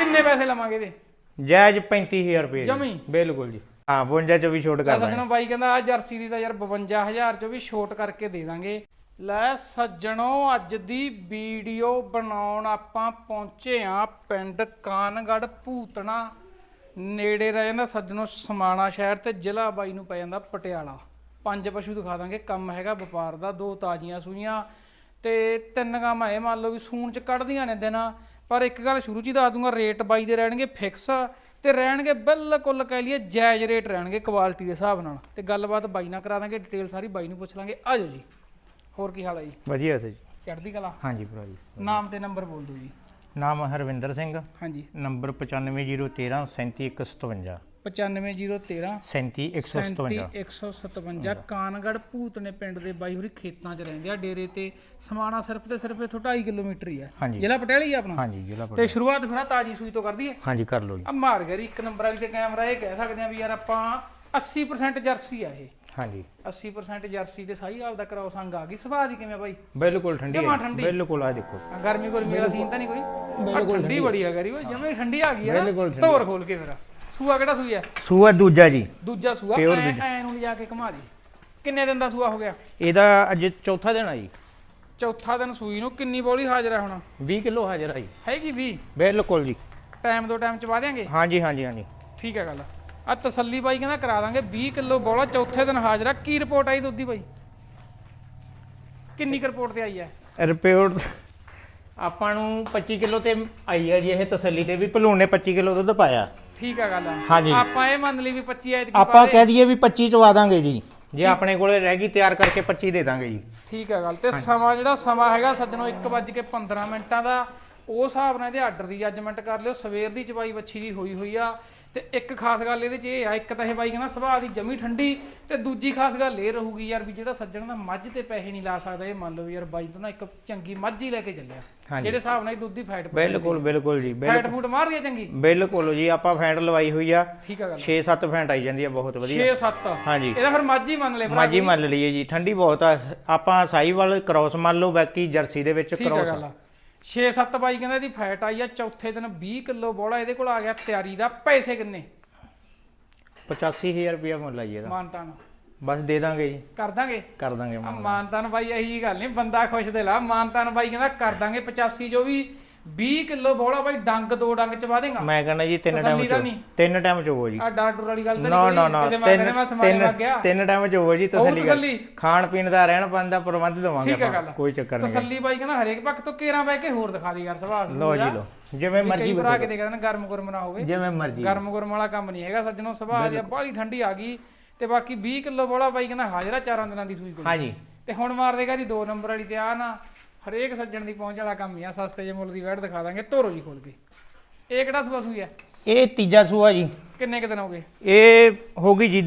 ਕਿੰਨੇ ਪੈਸੇ ਲਵਾਂਗੇ ਇਹਦੇ? ਜਾਇਜ਼ 35000 ਰੁਪਏ ਜੀ। ਜਮੀ? ਬਿਲਕੁਲ ਜੀ। ਹਾਂ 52 ਚ ਵੀ ਛੋਟ ਕਰ ਦਾਂਗੇ। ਸੱਜਣੋ ਬਾਈ ਕਹਿੰਦਾ ਆ ਜਰਸੀ ਦੀ ਤਾਂ ਯਾਰ 52000 ਚੋਂ ਵੀ ਛੋਟ ਕਰਕੇ ਦੇ ਦਾਂਗੇ। ਲੈ ਸੱਜਣੋ ਅੱਜ ਦੀ ਵੀਡੀਓ ਬਣਾਉਣ ਆਪਾਂ ਪਹੁੰਚੇ ਆ ਪਿੰਡ ਕਾਨਗੜ ਭੂਤਣਾ। ਨੇੜੇ ਰਹਿ ਜਾਂਦਾ ਸੱਜਣੋ ਸਮਾਣਾ ਸ਼ਹਿਰ ਤੇ ਜ਼ਿਲ੍ਹਾ ਬਾਈ ਨੂੰ ਪੈ ਜਾਂਦਾ ਪਟਿਆਲਾ। ਪੰਜ ਪਸ਼ੂ ਦਿਖਾ ਦਾਂਗੇ ਕੰਮ ਹੈਗਾ ਵਪਾਰ ਦਾ ਦੋ ਤਾਜ਼ੀਆਂ ਸੂਈਆਂ ਤੇ ਤਿੰਨ ਕੰਮ ਇਹ ਮੰਨ ਲਓ ਵੀ ਸੂਣ ਚ ਕੱਢਦੀਆਂ ਨੇ ਦਿਨ। ਪਰ ਇੱਕ ਗੱਲ ਸ਼ੁਰੂ ਚ ਹੀ ਦੱਸ ਦੂੰਗਾ ਰੇਟ ਬਾਈ ਦੇ ਰਹਿਣਗੇ ਫਿਕਸ ਤੇ ਰਹਿਣਗੇ ਬਿਲਕੁਲ ਕਹਿ ਲਈਏ ਜਾਇਜ਼ ਰੇਟ ਰਹਿਣਗੇ ਕੁਆਲਿਟੀ ਦੇ ਹਿਸਾਬ ਨਾਲ। ਤੇ ਗੱਲਬਾਤ ਬਾਈ ਨਾਲ ਕਰਾ ਦਾਂਗੇ ਡਿਟੇਲ ਸਾਰੀ ਬਾਈ ਨੂੰ ਪੁੱਛ ਲਾਂਗੇ। ਆਜੋ ਜੀ। ਹੋਰ ਕੀ ਹਾਲ ਹੈ ਜੀ? ਵਧੀਆ ਸੀ ਜੀ। ਚੜ੍ਹਦੀ ਕਲਾ? ਹਾਂਜੀ ਭਰਾ ਜੀ। ਨਾਮ ਤੇ ਨੰਬਰ ਬੋਲ ਦਿਓ ਜੀ। ਨਾਮ ਹਰਵਿੰਦਰ ਸਿੰਘ। ਹਾਂਜੀ। ਨੰਬਰ 95013 37157 95013 37157 157 ਕਾਨਗੜ ਭੂਤਨੇ ਪਿੰਡ ਦੇ ਬਾਈ ਹੋਰੀ ਖੇਤਾਂ 'ਚ ਰਹਿੰਦੇ ਆ। ਡੇਰੇ ਤੇ ਸਮਾਣਾ ਸਿਰਫ ਤੇ ਸਿਰਫ ਇਥੋਂ 2.5 ਕਿਲੋਮੀਟਰ ਹੀ ਆ। ਜ਼ਿਲ੍ਹਾ ਪਟਿਆਲਾ ਹੀ ਆ ਆਪਣਾ? ਹਾਂਜੀ ਜ਼ਿਲ੍ਹਾ ਤੇ ਸ਼ੁਰੂਆਤ ਫਿਰ ਤਾਜੀ ਸੂਈ ਤੋਂ ਕਰ ਦਈਏ ਹਾਂਜੀ ਕਰ ਲਓ ਜੀ। ਆ ਮਾਰ ਗਰੀ ਇੱਕ ਨੰਬਰ ਵਾਲੀ ਤੇ ਕੈਮਰਾ ਇਹ ਕਹਿ ਸਕਦੇ ਆ ਵੀ ਯਾਰ ਆਪਾਂ 80% ਜਰਸੀ ਆ ਇਹ। ਹਾਂਜੀ। 80% ਜਰਸੀ ਤੇ ਸਹੀ ਹਾਲ ਦਾ ਕਰਾਉ ਸੰਗ ਆ ਗਈ। ਸੁਭਾਅ ਦੀ ਕਿਵੇਂ ਬਾਈ? ਬਿਲਕੁਲ ਠੰਡੀ ਜਮਾਂ ਹੈ ਠੰਡੀ। ਬਿਲਕੁਲ ਆ ਦੇਖੋ। ਗਰਮੀ ਗੁਰਮੀ ਵਾਲਾ ਸੀਨ ਤਾਂ ਨਹੀਂ ਕੋਈ? ਆ ਠੰਡੀ ਬੜੀ ਆ ਗਰੀ ਉਹ ਜਮੇ ਠੰਡੀ ਆ ਗਈ ਆ ਬਿਲਕੁਲ ਨਾ ਠੰਡੀ। ਧੋਰ ਖੋਲ ਕੇ ਫਿਰ ਸੂਆ ਕਿਹੜਾ ਸੂਈ ਸੂਆ ਦੂਜਾ ਜੀ। ਦੂਜਾ ਸੂਆ। Pure ਐ ਦੂਜਾ। ਐ ਨੂੰ ਲਿਜਾ ਕੇ ਘੁਮਾ ਦੀ। ਕਿੰਨੇ ਦਿਨ ਦਾ ਸੂਆ ਹੋ ਗਿਆ? ਇਹਦਾ ਅੱਜ ਚੌਥਾ ਦਿਨ ਆ ਜੀ। ਚੌਥਾ ਦਿਨ ਸੂਈ ਨੂੰ ਕਿੰਨੀ ਬੋਲੀ ਹਾਜ਼ਰ ਹੈ ਹੁਣ? 20 ਕਿਲੋ ਹਾਜ਼ਰ ਆ ਜੀ। ਹੈਗੀ ਵੀ ਬਿਲਕੁਲ ਜੀ। ਟਾਈਮ ਦੋ ਟਾਈਮ ਚ ਪਾ ਦਿਆਂਗੇ? ਹਾਂਜੀ ਹਾਂਜੀ ਹਾਂਜੀ। ਠੀਕ ਹੈ ਗੱਲ। ਆ ਤਸੱਲੀ ਬਾਈ ਕਹਿੰਦਾ ਕਰਾ ਦਾਂਗੇ। 20 ਕਿਲੋ ਬੋਲਾ ਚੌਥੇ ਦਿਨ ਹਾਜ਼ਰ ਆ। ਕੀ ਰਿਪੋਰਟ ਆਈ ਦੁੱਧ ਦੀ ਬਾਈ? ਕਿੰਨੀ ਰਿਪੋਰਟ ਤੇ ਆਈ ਹੈ? ਰਿਪੋਰਟ ਆਪਾਂ ਨੂੰ 25 ਕਿਲੋ ਤੇ ਆਈ ਹੈ ਜੀ। ਇਹ ਤਸੱਲੀ ਤੇ ਵੀ ਭਲੂਣ ਨੇ 25 ਕਿਲੋ ਦੁੱਧ ਪਾਇਆ। ਠੀਕ ਹੈ ਗੱਲ ਹਾਂਜੀ। ਆਪਾਂ ਇਹ ਮੰਨ ਲਈ ਵੀ 25 ਐਤਕੀ ਆਪਾਂ ਪਾ ਕਹਿ ਦਈਏ ਵੀ 25 ਚਵਾ ਦਾਂਗੇ ਜੀ। ਜੇ ਆਪਣੇ ਕੋਲੇ ਰਹਿ ਗਈ ਤਿਆਰ ਕਰਕੇ 25 ਦੇ ਦਾਂਗੇ ਜੀ। ਠੀਕ ਹੈ ਗੱਲ ਤੇ ਸਮਾਂ ਜਿਹੜਾ ਸਮਾਂ ਹੈਗਾ ਸੱਜਣੋ 1:15 ਮਿੰਟਾਂ ਦਾ ਉਹ ਹਿਸਾਬ ਨਾਲ ਇਹਦੇ ਆਰਡਰ ਦੀ ਜੱਜਮੈਂਟ ਕਰ ਲਿਓ। ਸਵੇਰ ਦੀ ਚਵਾਈ ਵੱਛੀ ਦੀ ਹੋਈ ਹੋਈ ਆ। ਤੇ ਇੱਕ ਖਾਸ ਗੱਲ ਇਹਦੇ ਚ ਇਹ ਆ ਇੱਕ ਤਾਂ ਇਹ ਬਾਈ ਕਹਿੰਦਾ ਸੁਭਾਅ ਦੀ ਜਮੀ ਠੰਡੀ ਤੇ ਦੂਜੀ ਖਾਸ ਗੱਲ ਇਹ ਰਹੂਗੀ ਯਾਰ ਵੀ ਜਿਹੜਾ ਸੱਜਣ ਦਾ ਮੱਝ ਤੇ ਪੈਸੇ ਨਹੀਂ ਲਾ ਸਕਦਾ ਇਹ ਮੰਨ ਲਓ ਯਾਰ ਬਾਈ ਤੋਂ ਨਾ ਇੱਕ ਚੰਗੀ ਮੱਝ ਹੀ ਲੈ ਕੇ ਚੱਲਿਆ। ਜਿਹੜੇ ਹਿਸਾਬ ਨਾਲ ਦੁੱਧ ਦੀ ਫੈਟ ਬਿਲਕੁਲ ਬਿਲਕੁਲ ਜੀ ਫੈਟ ਫੂਟ ਮਾਰਦੀ ਆ ਚੰਗੀ? ਬਿਲਕੁਲ ਜੀ ਆਪਾਂ ਫੈਂਟ ਲਵਾਈ ਹੋਈ ਆ। ਠੀਕ ਆ ਗੱਲ। 6-7 ਫੈਂਟ ਆਈ ਜਾਂਦੀ ਆ ਬਹੁਤ ਵਧੀਆ। 6-7 ਹਾਂਜੀ। ਇਹਦਾ ਫਿਰ ਮੱਝ ਹੀ ਮੰਨ ਲੈ ਭਰਾ ਮਾਜੀ ਮੰਨ ਲਈਏ ਜੀ ਠੰਡੀ ਬਹੁਤ ਆ। ਆਪਾਂ ਸਾਈਵਾਲ ਕ੍ਰਾਸ ਮੰਨ ਲਓ ਬਾਕੀ ਜਰਸੀ ਦੇ ਵਿੱਚ ਠੀਕ ਆ ਕ੍ਰਾਸ 6-7 ਬਾਈ ਕਹਿੰਦਾ ਇਹਦੀ ਫੈਟ ਆਈ ਆ ਚੌਥੇ ਦਿਨ 20 ਕਿਲੋ ਬੋਲਾ ਇਹਦੇ ਕੋਲ ਆ ਗਿਆ ਤਿਆਰੀ ਦਾ ਪੈਸੇ ਕਿੰਨੇ? 85000 ਰੁਪਇਆ ਮੁੱਲ ਆਈ ਇਹਦਾ। ਮਾਨਤਾਨ। ਬਸ ਦੇ ਦਾਂਗੇ ਜੀ। ਕਰ ਦਾਂਗੇ? ਕਰ ਦਾਂਗੇ ਆ। ਮਾਨਤਾਨ। ਬਾਈ ਇਹੀ ਗੱਲ ਨਹੀਂ ਬੰਦਾ ਖੁਸ਼ ਦੇ ਲਾ। ਮਾਨਤਾਨ ਬਾਈ ਕਹਿੰਦਾ ਕਰ ਦਾਂਗੇ 85 ਜੋ ਵੀ 20 ਕਿਲੋ ਬੋਲਾ ਬਾਈ ਡੰਗ ਦੋ ਡੰਗ ਚ ਵਾ ਦੇਗਾ। ਮੈਂ ਕਹਿੰਦਾ ਜੀ ਤਿੰਨ ਟਾਈਮ ਚ। ਤਿੰਨ ਟਾਈਮ ਚ ਹੋਵੋ ਜੀ। ਆ ਡਾਕਟਰ ਵਾਲੀ ਗੱਲ ਤਾਂ ਨਹੀਂ ਨਾ ਨਾ ਤਿੰਨ ਤਿੰਨ ਤਿੰਨ ਟਾਈਮ ਚ ਹੋਵੋ ਜੀ ਤਸੱਲੀ। ਖਾਣ ਪੀਣ ਦਾ ਰਹਿਣ ਪਾਣ ਦਾ ਪ੍ਰਬੰਧ ਦਵਾਂਗੇ ਆਪਾਂ। ਕੋਈ ਚੱਕਰ ਨਹੀਂ। ਤਸੱਲੀ ਬਾਈ ਕਹਿੰਦਾ ਹਰੇਕ ਪੱਖ ਤੋਂ ਕੇਰਾਂ ਬਹਿ ਕੇ ਹੋਰ ਦਿਖਾ ਦੀ ਯਾਰ ਸੁਭਾਅ ਲਓ ਜੀ ਲਓ। ਜਿਵੇਂ ਮਰਜ਼ੀ ਭਰਾ ਕੇ ਦੇ ਕਹਿੰਦੇ ਗਰਮ ਗੁਰਮ ਨਾ ਹੋਵੇ। ਜਿਵੇਂ ਮਰਜ਼ੀ। ਗਰਮ ਗੁਰਮ ਵਾਲਾ ਕੰਮ ਨਹੀਂ ਹੈਗਾ ਸੱਜਣੋ ਸੁਭਾਅ ਦੀ ਬਾਹਲੀ ਠੰਡੀ ਆ ਗਈ। ਤੇ ਬਾਕੀ 20 ਕਿਲੋ ਬੋਲਾ ਬਾਈ ਕਹਿੰਦਾ ਹਾਜ਼ਰਾ ਚਾਰਾਂ ਦਿਨਾਂ ਦੀ ਸੂਈ ਕੋਲ। ਹਾਂਜੀ। ਤੇ ਹੁਣ ਮਾਰ ਦੇਗਾ ਜੀ ਦੋ ਨੰਬਰ ਵਾਲੀ ਤੇ ਆ ਨਾ। ਹਰੇਕ ਸੱਜਣ ਦੀ ਪਹੁੰਚ ਵਾਲਾ ਕੰਮ ਹੀ ਆ ਸਸਤੇ ਜਿਹੇ ਮੁੱਲ ਦੀ ਵੈਟ ਦਿਖਾ ਦਾਂਗੇ ਧੋਰੋ ਜੀ ਖੋਲ ਕੇ। ਇਹ ਕਿਹੜਾ ਸੂਆ ਸੂਈ ਹੈ ਇਹ ਤੀਜਾ ਸੂਆ ਜੀ। ਕਿੰਨੇ ਕੁ ਦਿਨ ਹੋ ਗਏ? ਇਹ ਹੋ ਗਈ ਜੀ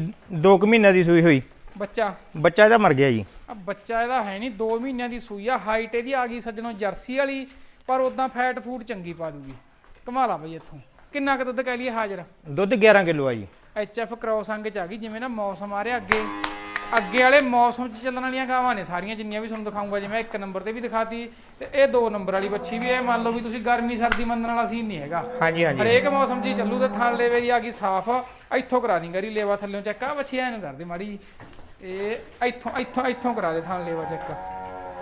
2 ਕੁ ਮਹੀਨਿਆਂ ਦੀ ਸੂਈ ਹੋਈ। ਬੱਚਾ? ਬੱਚਾ ਇਹਦਾ ਮਰ ਗਿਆ ਜੀ। ਆ ਬੱਚਾ ਇਹਦਾ ਹੈ ਨਹੀਂ 2 ਮਹੀਨਿਆਂ ਦੀ ਸੂਈ ਆ। ਹਾਈਟ ਇਹਦੀ ਆ ਗਈ ਸੱਜਣੋ ਜਰਸੀ ਵਾਲੀ ਪਰ ਉਦਾਂ ਫੈਟ ਫੂਡ ਚੰਗੀ ਪਾ ਦੂਗੀ। ਕਮਾਲਾ ਬਈ ਇੱਥੋਂ। ਕਿੰਨਾ ਕੁ ਦੁੱਧ ਕਹਿ ਲਈਏ ਹਾਜ਼ਰ? ਦੁੱਧ 11 ਕਿਲੋ ਆ ਜੀ। ਐਚ ਐਫ ਕ੍ਰੋਸ ਅੰਗ ਚ ਆ ਗਈ ਜਿਵੇਂ ਨਾ ਮੌਸਮ ਆ ਰਿਹਾ ਅੱਗੇ। ਅੱਗੇ ਵਾਲੇ ਮੌਸਮ 'ਚ ਚੱਲਣ ਵਾਲੀਆਂ ਗਾਵਾਂ ਨੇ ਸਾਰੀਆਂ ਜਿੰਨੀਆਂ ਵੀ ਤੁਹਾਨੂੰ ਦਿਖਾਉਂਗਾ ਜਿਵੇਂ ਇੱਕ ਨੰਬਰ ਤੇ ਵੀ ਦਿਖਾਤੀ ਤੇ ਇਹ ਦੋ ਨੰਬਰ ਵਾਲੀ ਬੱਚੀ ਵੀ ਇਹ ਮੰਨ ਲਓ ਵੀ ਤੁਸੀਂ ਗਰਮੀ ਸਰਦੀ ਮੰਨਣ ਵਾਲਾ ਸੀਨ ਨਹੀਂ ਹੈਗਾ। ਹਾਂਜੀ ਹਾਂਜੀ। ਹਰੇਕ ਮੌਸਮ 'ਚ ਹੀ ਚੱਲੂ ਤੇ ਥਣ ਲੇਵੇ ਦੀ ਆ ਗਈ ਸਾਫ਼। ਇੱਥੋਂ ਕਰਾ ਦੀ ਗਰੀ ਲੇਵਾ ਥੱਲੋਂ ਚੈੱਕ ਆ ਬੱਚੀ ਐਨੂੰ ਕਰਦੇ ਮਾੜੀ ਜੀ ਇਹ ਇੱਥੋਂ ਇੱਥੋਂ ਇੱਥੋਂ ਕਰਾ ਦੇ ਥਣ ਲੇਵਾ ਚੈੱਕ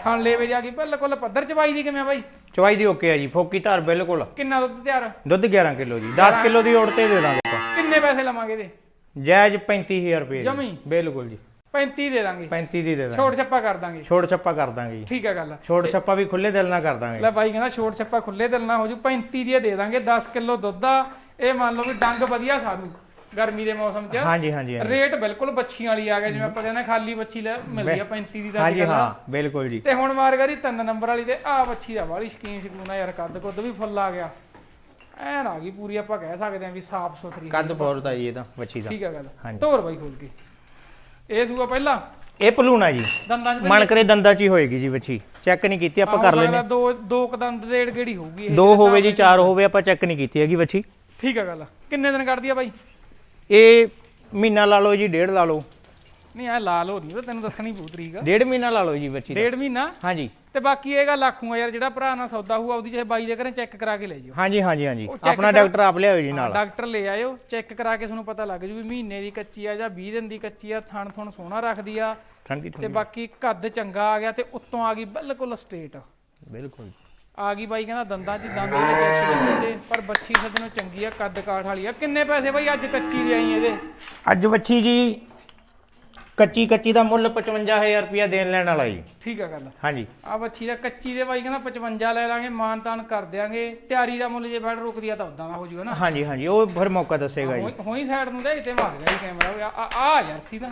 ਥਣ ਲੇਵੇ ਦੀ ਆ ਗਈ। ਬਿਲਕੁਲ ਪੱਧਰ ਚਵਾਈ ਦੀ ਕਿਵੇਂ ਆ ਬਾਈ? ਚਵਾਈ ਦੀ ਓਕੇ ਆ ਜੀ ਫੋਕੀ ਧਾਰ ਬਿਲਕੁਲ। ਕਿੰਨਾ ਦੁੱਧ ਤਿਆਰ? ਦੁੱਧ 11 ਕਿਲੋ ਜੀ। 10 ਕਿਲੋ ਦੀ ਔੜ ਤੇ ਦੇ ਦਾਂਗੇ ਆਪਾਂ। ਕਿੰਨੇ ਪੈਸੇ ਲਵਾਂਗੇ ਇਹਦੇ? ਜਾਇਜ਼ 35000 ਰੁਪਏ। ਜਮੀ? ਬਿਲਕੁਲ ਜੀ। 35 ਦੇ ਦਾਂਗੇ। 35 ਦੀ ਦੇ ਦਾਂਗੇ। ਛੋਟ ਛੱਪਾ ਕਰ ਦਾਂਗੇ। ਛੋੜ ਛੱਪਾ ਕਰ ਦਾਂਗੇ। ਜੀ ਠੀਕ ਆ ਗੱਲ ਛੋੜ ਛੱਪਾ ਵੀ ਖੁੱਲੇ ਦਿਲ ਨਾਲ ਕਰ ਦਾਂਗੇ। ਲੈ ਬਾਈ ਕਹਿੰਦਾ ਛੋਟ ਛੱਪਾ ਖੁੱਲੇ ਦਿਲ ਨਾਲ ਹੋ ਜੂ 35 ਦੀ ਦੇ ਦਾਂਗੇ 10 ਕਿਲੋ ਦੁੱਧ ਆ। ਇਹ ਮੰਨ ਲਓ ਵੀ ਡੰਗ ਵਧੀਆ ਸਾਨੂੰ ਗਰਮੀ ਦੇ ਮੌਸਮ 'ਚ। ਹਾਂਜੀ ਹਾਂਜੀ। ਰੇਟ ਬਿਲਕੁਲ ਬੱਚੀਆਂ ਵਾਲੀ ਆ ਗਿਆ ਜਿਵੇਂ ਆਪਾਂ ਕਹਿੰਦੇ ਖਾਲੀ ਬੱਚੀ ਲੈ ਮਿਲਦੀ ਆ 35 ਦੀ ਦਾ ਹਾਂਜੀ ਹਾਂ ਬਿਲਕੁਲ ਜੀ। ਤੇ ਹੁਣ ਮਾਰ ਗਰੀ ਤਿੰਨ ਨੰਬਰ ਵਾਲੀ ਤੇ ਆ ਬੱਚੀ ਦਾ ਵਾਲੀ ਸ਼ਕੀਨ ਸ਼ਕੂਨਾ ਯਾਰ ਕੱਦ ਕੁੱਦ ਵੀ ਫੁੱਲ ਆ ਗਿਆ। ਐਨ ਆ ਗਈ ਪੂਰੀ ਆਪਾਂ ਕਹਿ ਸਕਦੇ ਆ ਵੀ ਸਾਫ਼ ਸੁਥਰੀ। ਕੱਦ ਬਹੁਤ ਆ ਜੀ ਇਹਦਾ ਬੱਚੀ ਦਾ। ਠੀਕ ਆ ਗੱਲ। ਧੋਰ ਬਾਈ ਖੋਲ ਕੇ। ਇਹ ਸੂਆ ਪਹਿਲਾਂ? ਇਹ ਭਲੂਣਾ ਜੀ। ਦੰਦਾਂ 'ਚ ਮਣ ਕਰੇ ਦੰਦਾਂ ਚ ਹੀ ਹੋਏਗੀ ਜੀ ਬੱਚੀ ਚੈੱਕ ਨਹੀਂ ਕੀਤੀ ਆਪਾਂ ਕਰ ਲੈਨੇ ਦੋ ਦੋ ਕੁ ਦੰਦ ਦੇ ਗੇੜੀ ਹੋਊਗੀ ਇਹ ਦੋ ਹੋਵੇ ਜੀ ਚਾਰ ਹੋਵੇ ਆਪਾਂ ਚੈੱਕ ਨਹੀਂ ਕੀਤੀ ਹੈਗੀ ਬੱਚੀ ਠੀਕ ਆ ਗੱਲ। ਕਿੰਨੇ ਦਿਨ ਕੱਢਦੀ ਆ ਬਾਈ? ਇਹ ਮਹੀਨਾ ਲਾ ਲਓ ਜੀ ਡੇਢ ਲਾ ਲਓ। ਨਹੀਂ ਐ ਲਾਲ ਹੋ ਨਹੀਂ ਉਹ ਤੈਨੂੰ ਦੱਸਣੀ ਪਊ ਤਰੀਕ। ਡੇਢ ਮਹੀਨਾ ਲਾ ਲਓ ਜੀ ਬੱਚੀ ਦਾ। ਡੇਢ ਮਹੀਨਾ? ਹਾਂਜੀ। ਤੇ ਬਾਕੀ ਇਹ ਗੱਲ ਆਖੂਗਾ ਯਾਰ ਜਿਹੜਾ ਭਰਾ ਨਾਲ ਸੌਦਾ ਹੋਊਗਾ ਉਹਦੀ ਚਾਹੇ ਬਾਈ ਦੇ ਘਰੇ ਚੈੱਕ ਕਰਾ ਕੇ ਲੈ ਜਿਓ। ਹਾਂਜੀ ਹਾਂਜੀ ਹਾਂਜੀ। ਉਹ check ਆਪਣਾ ਕਰਾ- ਡਾਕਟਰ ਆਪ ਲਿਆਓ ਜੀ ਨਾਲ। ਡਾਕਟਰ ਲੈ ਆਇਓ ਚੈੱਕ ਕਰਾ ਕੇ ਤੁਹਾਨੂੰ ਪਤਾ ਲੱਗ ਜੂ ਵੀ ਮਹੀਨੇ ਦੀ ਕੱਚੀ ਆ ਜਾਂ 20 ਦਿਨ ਦੀ ਕੱਚੀ ਆ ਥਣ ਥਣ ਸੋਹਣਾ ਰੱਖਦੀ ਆ। ਠੰਡੀ ਤੇ ਠੰਡੀ ਬਾਕੀ ਕੱਦ ਚੰਗਾ ਆ ਗਿਆ ਤੇ ਉੱਤੋਂ ਆ ਗਈ ਬਿਲਕੁਲ ਸਟ੍ਰੇਟ ਬਿਲਕੁਲ। ਆ ਗਈ ਬਾਈ ਕਹਿੰਦਾ ਦੰਦਾਂ 'ਚ ਦੰਦ ਜਿਹੜੇ ਚੈੱਕ ਲੱਗੇ ਤੇ ਪਰ ਬੱਚੀ ਸੱਜਣੋਂ ਚੰਗੀ ਆ ਕੱਦ ਕਾਠ ਵਾਲੀ ਆ। ਕਿੰਨੇ ਪੈਸੇ ਬਾਈ ਅੱਜ ਕੱਚੀ ਦੇ ਆਈ ਇਹਦੇ? ਅੱਜ ਬੱਚੀ ਜੀ ਕੱਚੀ ਕੱਚੀ ਦਾ ਮੁੱਲ 55000 ਰੁਪਇਆ ਦੇਣ ਲੈਣ ਵਾਲਾ ਜੀ। ਠੀਕ ਆ ਗੱਲ। ਹਾਂਜੀ। ਆ ਬੱਚੀ ਦਾ ਕੱਚੀ ਦੇ ਬਾਈ ਕਹਿੰਦਾ 55 ਲੈ ਲਾਂਗੇ ਮਾਨ ਤਾਨ ਕਰ ਦਿਆਂਗੇ। ਤਿਆਰੀ ਦਾ ਮੁੱਲ ਜੇ ਬੈਠ ਰੁਕਦੀ ਆ ਤਾਂ ਉਦਾਂ ਦਾ ਹੋ ਜੂਗਾ ਨਾ। ਹਾਂਜੀ ਹਾਂਜੀ ਉਹ ਫਿਰ ਮੌਕਾ ਦੱਸੇਗਾ ਜੀ। ਹੋਈ- ਸਾਈਡ ਨੂੰ ਦੇ ਤੇ ਮਾਰ ਗਿਆ ਕੈਮਰਾ ਆ ਆ ਜਰਸੀ ਦਾ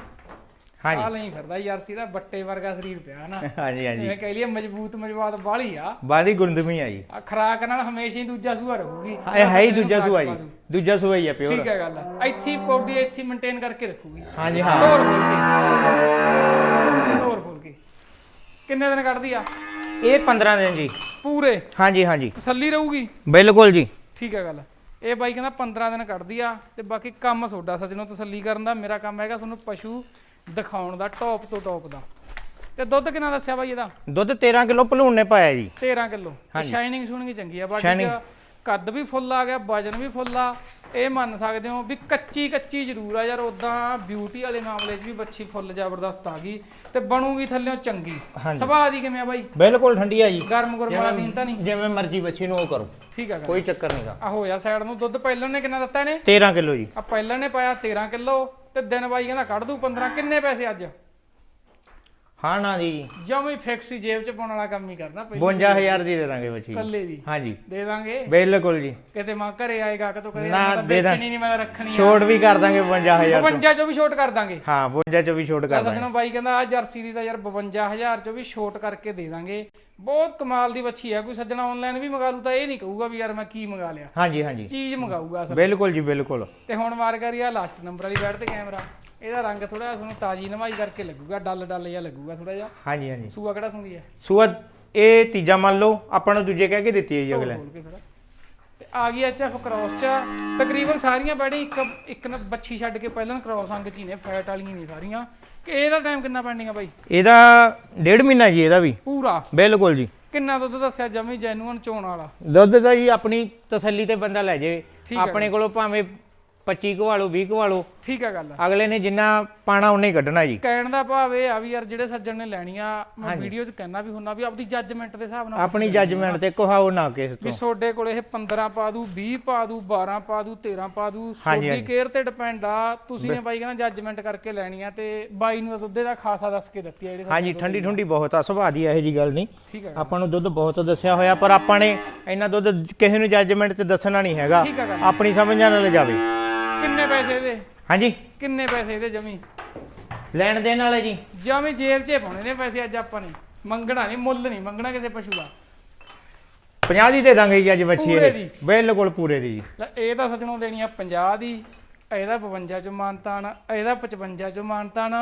ਆ ਹਾਂਜੀ ਲਈ ਫਿਰਦਾ ਜਰਸੀ ਦਾ ਬੱਟੇ ਵਰਗਾ ਸਰੀਰ ਪਿਆ ਨਾ। ਹਾਂਜੀ ਹਾਂਜੀ। ਜਿਵੇਂ ਕਹਿ ਲਈਏ ਮਜ਼ਬੂਤ ਮਜਵਾਦ ਬਾਲੀ ਆ। ਬਾਦੀ ਗੁੰਦਮੀ ਆ ਜੀ। ਆ ਖਰਾਕ ਨਾਲ ਹਮੇਸ਼ਾ ਹੀ ਦੂਜਾ ਸੂਆ ਰਹੂਗੀ। ਇਹ ਹੈ ਹੀ ਦੂਜਾ ਸੂਆ ਜੀ। ਦੂਜਾ ਸੂਆ ਹੀ ਆ ਪਿਓਰ ਠੀਕ ਹੈ ਗੱਲ ਇੱਥੇ ਪੌਡੀ ਇੱਥੇ ਮੇਨਟੇਨ ਕਰਕੇ ਰੱਖੂਗੀ। ਹਾਂਜੀ ਹਾਂ। ਹੋਰ ਬੋਲ ਕੇ। ਹੋਰ ਬੋਲ ਕੇ। ਕਿੰਨੇ ਦਿਨ ਕੱਢਦੀ ਆ? ਇਹ 15 ਦਿਨ ਜੀ। ਪੂਰੇ? ਹਾਂਜੀ ਹਾਂਜੀ। ਤਸੱਲੀ ਰਹੂਗੀ? ਬਿਲਕੁਲ ਜੀ। ਠੀਕ ਹੈ ਗੱਲ ਇਹ ਬਾਈ ਕਹਿੰਦਾ 15 ਦਿਨ ਕੱਢਦੀ ਆ ਤੇ ਬਾਕੀ ਕੰਮ ਤੁਹਾਡਾ ਸੱਜਣੋ ਤਸੱਲੀ ਕਰਨ ਦਾ। ਮੇਰਾ ਕੰਮ ਹੈਗਾ ਤੁਹਾਨੂੰ ਪਸ਼ੂ ਦਿਖਾਉਣ ਦਾ ਟੌਪ ਤੋਂ ਟੌਪ ਦਾ ਤੇ ਦੁੱਧ ਕਿੰਨਾ ਦੱਸਿਆ ਬਾਈ ਇਹਦਾ ਦੁੱਧ 13 ਕਿਲੋ ਭਲੂਣ ਨੇ ਪਾਇਆ ਜੀ 13 ਕਿਲੋ। ਸ਼ਾਈਨਿੰਗ ਸ਼ੂਨਿੰਗ ਚੰਗੀ ਆ Shining। ਚ ਕੱਦ ਵੀ ਫੁੱਲ ਆ ਗਿਆ ਵਜਨ ਵੀ ਫੁੱਲ ਆ। ਇਹ ਮੰਨ ਸਕਦੇ ਹੋ ਵੀ ਕੱਚੀ ਕੱਚੀ ਜ਼ਰੂਰ ਆ ਯਾਰ ਉਦਾਂ ਬਿਊਟੀ ਵਾਲੇ ਮਾਮਲੇ 'ਚ ਵੀ ਬੱਚੀ ਫੁੱਲ ਜ਼ਬਰਦਸਤ ਆ ਗਈ ਤੇ ਬਣੂਗੀ ਥੱਲੇੋਂ ਚੰਗੀ। ਸੁਭਾਅ ਦੀ ਕਿਵੇਂ ਆ ਬਾਈ? ਬਿਲਕੁਲ ਠੰਡੀ ਆ ਜੀ। ਗਰਮ ਗੁਰਮ ਵਾਲਾ ਸੀਨ ਤਾਂ ਨਹੀਂ? ਜਿਵੇਂ ਮਰਜ਼ੀ ਬੱਚੀ ਨੂੰ ਉਹ ਕਰੋ। ਠੀਕ ਆ ਕੋਈ ਚੱਕਰ ਨਹੀਂਗਾ ਆ ਹੋਇਆ ਸਾਈਡ ਨੂੰ ਦੁੱਧ ਪਹਿਲਾਂ ਨੇ ਕਿੰਨਾ ਦਿੱਤਾ ਇਹਨੇ? 13 ਕਿਲੋ ਜੀ। ਆ ਪਹਿਲਾਂ ਨੇ ਪਾਇਆ 13 ਕਿਲੋ ਤੇ ਦਿਨ ਬਾਈ ਕਹਿੰਦਾ ਕੱਢ ਦੂ 15 ਕਿੰਨੇ ਪੈਸੇ ਅੱਜ? ਹਾਂ ਨਾ ਜੀ। ਜਮੀ ਫਿਕਸ ਹੀ ਜੇਬ 'ਚ ਪਾਉਣ ਵਾਲਾ ਕੰਮ ਹੀ ਕਰਨਾ ਪਹਿਲਾਂ 52000 ਦੀ ਦੇ ਦਾਂਗੇ ਬੱਚੀ ਕੱਲੇ ਦੀ। ਹਾਂਜੀ। ਦੇ ਦਾਂਗੇ। ਬਿਲਕੁਲ ਜੀ। ਕਿਤੇ ਮਾਂ ਘਰੇ ਆਏਗਾ ਕਦੋਂ ਕਦੇ ਨਾ, ਦੇ ਦਾਂ- ਨਹੀਂ ਮੈਂ ਰੱਖਣੀ ਛੋਟ ਵੀ ਕਰ ਦਾਂਗੇ 52000 ਤੋਂ 52 ਚੋਂ ਵੀ ਛੋਟ ਕਰ ਦਾਂਗੇ। ਹਾਂ 52 ਚ ਵੀ ਛੋਟ ਕਰ ਦਾਂਗੇ। ਸੱਜਣੋ ਬਾਈ ਕਹਿੰਦਾ ਆ ਜਰਸੀ ਦੀ ਤਾਂ ਯਾਰ 52000 ਚੋਂ ਵੀ ਛੋਟ ਕਰਕੇ ਦੇ ਦਾਂਗੇ। ਬਹੁਤ ਕਮਾਲ ਦੀ ਬੱਚੀ ਆ ਕੋਈ ਸੱਜਣਾ ਆਨਲਾਈਨ ਵੀ ਮੰਗਾ ਲੂ ਤਾਂ ਇਹ ਨਹੀਂ ਕਹੂਗਾ ਵੀ ਯਾਰ ਮੈਂ ਕੀ ਮੰਗਾ ਲਿਆ। ਹਾਂਜੀ ਹਾਂਜੀ। ਚੀਜ਼ ਮੰਗਾਊਗਾ ਬਿਲਕੁਲ ਜੀ ਬਿਲਕੁਲ। ਤੇ ਹੁਣ ਮਾਰ ਕਰੀ ਆ ਲਾਸਟ ਨੰਬਰ ਵਾਲੀ ਬੈਠ ਤੇ ਕੈਮਰਾ ਇਹਦਾ ਰੰਗ ਥੋੜਾ ਜਿਹਾ ਤੁਹਾਨੂੰ ਤਾਜੀ ਨਵਾਈ ਕਰਕੇ ਲੱਗੂਗਾ ਡੱਲ ਡੱਲ ਜਿਹਾ ਲੱਗੂਗਾ ਥੋੜਾ ਜਿਹਾ। ਹਾਂਜੀ ਹਾਂਜੀ। ਸੂਆ ਕਿਹੜਾ ਸੁੰਦੀ ਹੈ? ਸੂਆ ਇਹ ਤੀਜਾ ਮੰਨ ਲਓ ਆਪਾਂ ਨੂੰ ਦੂਜੇ ਕਹਿ ਕੇ ਦਿੱਤੀ ਹੈ ਜੀ ਅਗਲੇ। ਬੋਲ ਕੇ ਫਿਰ ਤੇ ਆ ਗਈ ਐਚਐਫ ਕ੍ਰਾਸ ਚ। ਤਕਰੀਬਨ ਸਾਰੀਆਂ ਬੈੜੀ ਇੱਕ ਇੱਕ ਨ- ਬੱਚੀ ਛੱਡ ਕੇ ਪਹਿਲਾਂ ਕ੍ਰਾਸ ਅੰਗ ਚ ਹੀ ਨੇ ਫੈਟ ਵਾਲੀਆਂ ਨਹੀਂ ਸਾਰੀਆਂ। ਕਿ ਇਹਦਾ ਟਾਈਮ ਕਿੰਨਾ ਪੈਂਡਿੰਗ ਆ ਬਾਈ? ਇਹਦਾ ਡੇਢ ਮਹੀਨਾ ਜੀ ਇਹਦਾ ਵੀ। ਪੂਰਾ? ਬਿਲਕੁਲ ਜੀ। ਕਿੰਨਾ ਦੁੱਧ ਦੱਸਿਆ ਜਮੀ ਜੈਨੂਅਨ ਚੋਣ ਵਾਲਾ? ਦੁੱਧ ਦਾ ਜੀ ਆਪਣੀ ਤਸੱਲੀ ਤੇ ਬੰਦਾ ਲੈ ਜੇ। ਠੀਕ ਹੈ ਆਪਣੇ ਕੋਲੋਂ ਭਾਵੇਂ 25 ਘਵਾਲੋ 20 ਘਵਾਲੋ ਠੀਕ ਆ ਗੱਲ ਅਗਲੇ ਨੇ ਜਿੰਨਾ ਪਾਣਾ ਉਹਨੇ ਹੀ ਕੱਢਣਾ ਜੀ। ਕਹਿਣ ਦਾ ਭਾਵ ਇਹ ਆ ਵੀ ਯਾਰ ਜਿਹੜੇ ਸੱਜਣ ਨੇ ਲੈਣੀਆਂ ਮੈਂ ਵੀਡੀਓ 'ਚ ਕਹਿਣਾ ਵੀ ਹੁੰਨਾ ਵੀ ਆਪਣੀ ਜੱਜਮੈਂਟ ਦੇ ਹਿਸਾਬ ਨਾਲ ਆਪਣੀ ਜੱਜਮੈਂਟ ਤੇ ਕਹਾਓ ਨਾ ਕਿਸ ਵੀ ਤੋਂ ਤੁਹਾਡੇ ਕੋਲ ਇਹ 15 ਪਾ ਦੂ 20 ਪਾ ਦੂ 12 ਪਾ ਦੂ 13 ਪਾ ਦੂ ਤੁਹਾਡੀ। ਕੇਅਰ ਤੇ ਡਿਪੈਂਡ ਆ ਤੁਸੀਂ ਨੇ ਬਾਈ ਕਹਿੰਦਾ ਜੱਜਮੈਂਟ ਕਰਕੇ ਲੈਣੀ ਆ ਤੇ ਬਾਈ ਨੂੰ ਦੁੱਧ ਦਾ ਖਾਸਾ ਦੱਸ ਕੇ ਦਿੱਤੀ ਆ ਜਿਹੜੇ ਹਾਂਜੀ ਠੰਡੀ ਠੰਡੀ ਬਹੁਤ ਆ ਸੁਭਾਅ ਦੀ ਇਹੋ ਜੀ ਗੱਲ ਨਹੀਂ। ਆਪਾਂ ਨੂੰ ਦੁੱਧ ਬਹੁਤ ਦੱਸਿਆ ਹੋਇਆ ਪਰ ਆਪਾਂ ਨੇ ਇੰਨਾ ਦੁੱਧ ਕਿਸੇ ਨੂੰ ਜੱਜਮੈਂਟ ਤੇ ਦੱਸਣਾ ਨਹੀਂ ਹੈਗਾ। ਆਪਣੀ ਸਮਝ ਨਾਲ ਲੈ ਜਾਵੇ ਕਿੰਨੇ ਪੈਸੇ ਇਹਦੇ? ਹਾਂਜੀ। ਕਿੰਨੇ ਪੈਸੇ ਇਹਦੇ ਜਮੀ? ਲੈਣ ਦੇਣ ਵਾਲੇ ਜੀ। ਜਮੀ ਜੇਬ 'ਚ ਪਾਉਣੇ ਨੇ ਪੈਸੇ ਅੱਜ ਆਪਾਂ ਨੇ। ਮੰਗਣਾ ਨਹੀਂ ਮੁੱਲ ਨਹੀਂ ਮੰਗਣਾ ਕਿਸੇ ਪਸ਼ੂ ਦਾ। 50 ਦੀ ਦੇ ਦਾਂਗੇ ਜੀ ਅੱਜ ਬੱਚੀ ਪੂਰੇ ਇਹ ਦੀ? ਬਿਲਕੁਲ ਪੂਰੇ ਦੀ ਜੀ। ਲੈ ਇਹ ਤਾਂ ਸੱਜਣੋਂ ਦੇਣੀ ਆ 50 ਦੀ ਇਹਦਾ 52 ਚ ਮਾਨਤਾਨ ਇਹਦਾ 55 ਚ ਮਾਨਤਾਨ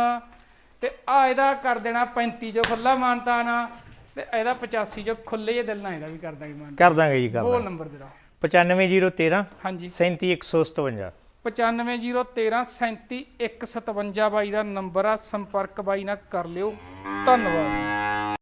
ਤੇ ਆ ਇਹਦਾ ਕਰ ਦੇਣਾ 35 ਚ ਖੁੱਲਾ ਮਾਨਤਾਨ ਤੇ ਇਹਦਾ 85 ਚ ਖੁੱਲੇ ਜੇ ਦਿਲ ਨਾਲ ਇਹਦਾ ਵੀ ਕਰ ਦਾਂਗੇ ਮਾਨ ਕਰ ਦਾਂਗੇ ਜੀ ਕਰ ਬੋਲ ਨੰਬਰ ਦੇਦਾ 95013 ਹਾਂਜੀ। 37157 95013 37157 ਬਾਈ ਦਾ ਨੰਬਰ ਆ ਸੰਪਰਕ ਬਾਈ ਨਾਲ ਕਰ ਲਿਓ। ਧੰਨਵਾਦ।